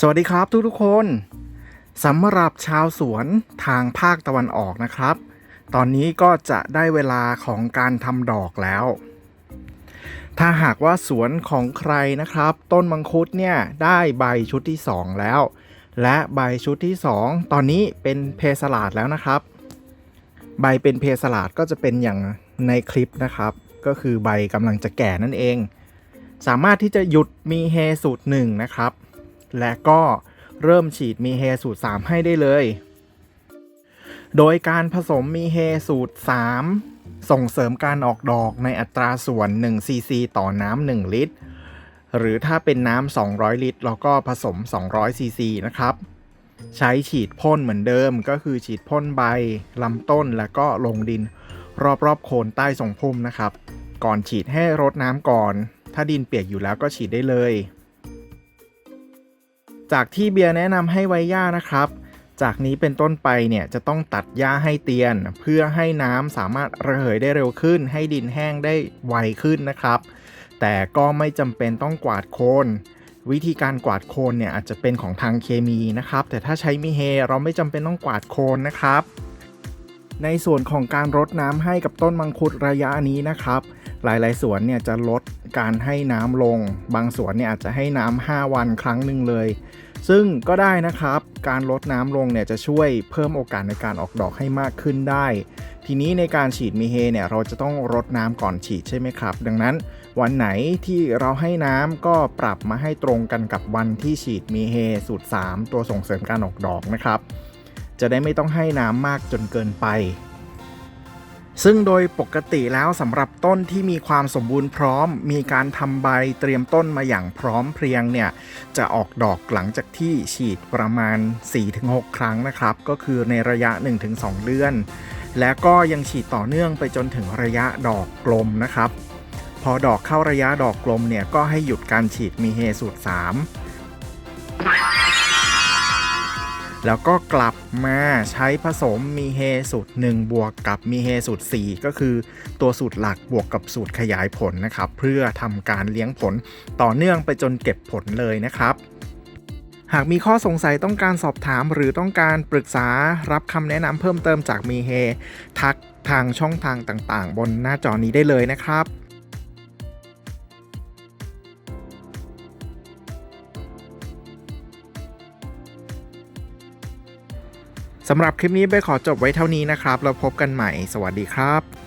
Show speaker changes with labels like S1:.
S1: สวัสดีครับทุกทุกคนสำหรับชาวสวนทางภาคตะวันออกนะครับ ตอนนี้ก็จะได้เวลาของการทำดอกแล้ว ถ้าหากว่าสวนของใครนะครับ ต้นมังคุดเนี่ยได้ใบชุดที่ 2 แล้ว และใบชุดที่ 2 ตอนนี้เป็นเพสลาดแล้วนะครับ ใบเป็นเพสลาดก็จะเป็นอย่างในคลิปนะครับ ก็คือใบกำลังจะแก่นั่นเอง สามารถที่จะหยุดมีเฮสูตรหนึ่งนะครับ และก็เริ่มฉีดมีเฮสูตร 3 ให้ได้เลย โดยการผสมมีเฮสูตร 3 ส่งเสริมการออกดอกในอัตราส่วน1ซีซีต่อน้ำ1ลิตร หรือถ้าเป็นน้ำ 200 ลิตรเราก็ผสม 200ซีซีนะครับ ใช้ฉีดพ่นเหมือนเดิมก็คือฉีดพ่นใบลำต้นแล้วก็ลงดิน รอบๆโคนใต้ทรงพุ่มนะครับ ก่อนฉีดให้รดน้ำก่อน ถ้าดินเปียกอยู่แล้วก็ฉีดได้เลย จากที่เบียร์แนะนำให้ไว้หญ้านะครับ จากนี้เป็นต้นไปเนี่ยจะต้องตัดหญ้าให้เตียน เพื่อให้น้ำสามารถระเหยได้เร็วขึ้น ให้ดินแห้งได้ไวขึ้นนะครับ แต่ก็ไม่จำเป็นต้องกวาดโคนวิธีการกวาดโคนเนี่ยอาจจะเป็นของทางเคมีนะครับ แต่ถ้าใช้มีเฮเราไม่จำเป็นต้องกวาดโคนนะครับ ในส่วนของการรดน้ำให้กับต้นมังคุดระยะนี้นะครับ หลายๆ สวนเนี่ยจะลดการให้น้ำลง บางสวนเนี่ยอาจจะให้น้ำ5วันครั้งหนึ่งเลย ซึ่งก็ได้นะครับ การลดน้ำลงเนี่ยจะช่วยเพิ่มโอกาสในการออกดอกให้มากขึ้นได้ ทีนี้ในการฉีดมีเฮเนี่ยเราจะต้องรดน้ำก่อนฉีดใช่ไหมครับ ดังนั้นวันไหนที่เราให้น้ำก็ปรับมาให้ตรงกันกับวันที่ฉีดมีเฮสูตร 3 ตัวส่งเสริมการออกดอกนะครับ จะได้ไม่ต้องให้น้ำมากจนเกินไป ซึ่งโดยปกติแล้วสำหรับต้นที่มีความสมบูรณ์พร้อม มีการทำใบเตรียมต้นมาอย่างพร้อมเพรียงเนี่ยจะออกดอกหลังจากที่ฉีดประมาณ 4-6 ครั้งนะครับ ก็คือในระยะ 1-2 เดือน และก็ยังฉีดต่อเนื่องไปจนถึงระยะดอกกลมนะครับ พอดอกเข้าระยะดอกกลมเนี่ยก็ให้หยุดการฉีดมีเฮสูตร 3 แล้วก็กลับมาใช้ผสมมีเฮสูตร 1 บวกกับมีเฮสูตร 4 ก็คือตัวสูตรหลักบวกกับสูตรขยายผลนะครับ เพื่อทำการเลี้ยงผลต่อเนื่องไปจนเก็บผลเลยนะครับหากมีข้อสงสัยต้องการสอบถามหรือต้องการปรึกษารับคำแนะนำเพิ่มเติมจากมีเฮทักทางช่องทางต่างๆ บนหน้าจอนี้ได้เลยนะครับ สำหรับคลิปนี้ไปขอจบไว้เท่านี้นะครับ เราพบกันใหม่ สวัสดีครับ